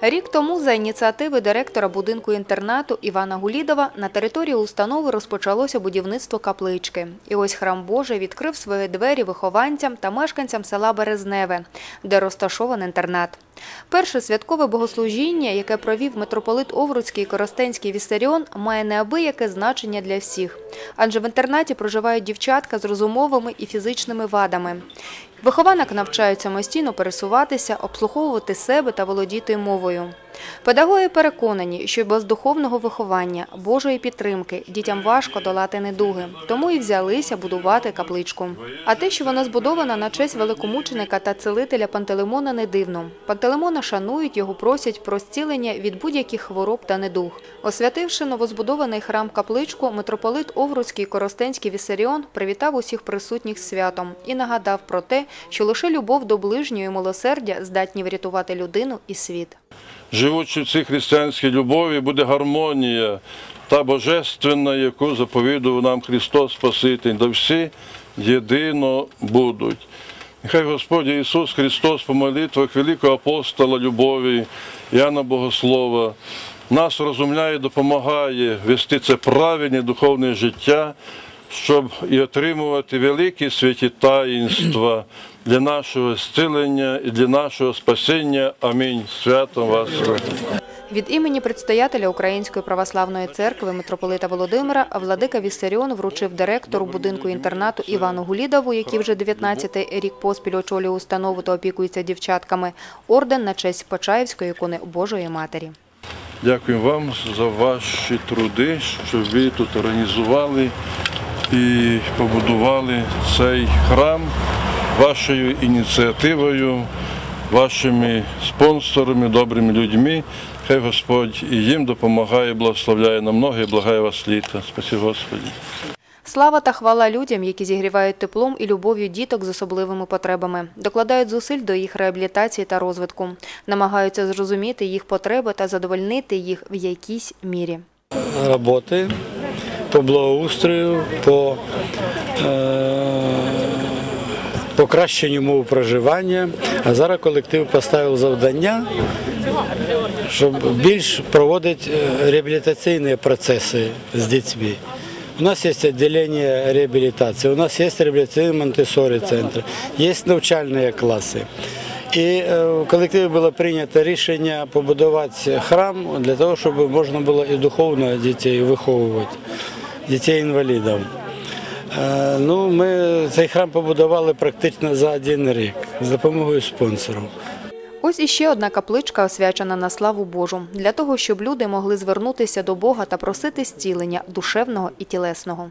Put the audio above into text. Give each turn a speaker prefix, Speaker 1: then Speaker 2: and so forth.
Speaker 1: Рік тому за ініціативи директора будинку інтернату Івана Гулідова на території установи розпочалося будівництво каплички. І ось храм Божий відкрив свої двері вихованцям та мешканцям села Березневе, де розташований інтернат. Перше святкове богослужіння, яке провів митрополит Овруцький Коростенський Віссаріон, має неабияке значення для всіх. Адже в інтернаті проживають дівчатка з розумовими і фізичними вадами. Вихованок навчають самостійно пересуватися, обслуговувати себе та володіти мовою. Педагоги переконані, що без духовного виховання, Божої підтримки дітям важко долати недуги, тому і взялися будувати капличку. А те, що вона збудована на честь великомученика та целителя Пантелеймона, не дивно. Пантелеймона шанують, його просять про зцілення від будь-яких хвороб та недуг. Освятивши новозбудований храм капличку, митрополит Овруцький Коростенський Вісаріон привітав усіх присутніх святом і нагадав про те, що лише любов до ближнього і милосердя здатні врятувати людину і світ.
Speaker 2: Живучи в цій християнській любові, буде гармонія та божественна, яку заповідував нам Христос Спаситель, да всі єдино будуть. Нехай Господь Ісус Христос по молитвах великого апостола любові, Яна Богослова, нас розумляє, допомагає вести це правильне духовне життя, щоб і отримувати великі святі таїнства для нашого зцілення і для нашого спасіння. Амінь. Святом вас.
Speaker 1: Від імені предстоятеля Української православної церкви митрополита Володимира Владика Віссаріон вручив директору будинку інтернату Івану Гулідову, який вже 19-й рік поспіль очолює установу та опікується дівчатками, орден на честь Почаївської ікони Божої Матері.
Speaker 2: Дякую вам за ваші труди, що ви тут організували і побудували цей храм вашою ініціативою, вашими спонсорами, добрими людьми. Хай Господь і їм допомагає, благословляє на многі, і благає вас літа. Спасибо Господі.
Speaker 1: Слава та хвала людям, які зігрівають теплом і любов'ю діток з особливими потребами, докладають зусиль до їх реабілітації та розвитку, намагаються зрозуміти їх потреби та задовольнити їх в якійсь мірі.
Speaker 3: роботи по благоустрою, по е, покращенню умов проживання. А зараз колектив поставив завдання, щоб більш проводити е, реабілітаційні процеси з дітьми. У нас є відділення реабілітації, у нас є реабілітаційний Монтесорі центр, є навчальні класи. І е, в колективі було прийнято рішення побудувати храм для того, щоб можна було і духовно дітей виховувати, дітей-інвалідів. Е, Ну, ми цей храм побудували практично за один рік з допомогою спонсорів.
Speaker 1: Ось іще одна капличка, освячена на славу Божу, для того, щоб люди могли звернутися до Бога та просити зцілення душевного і тілесного.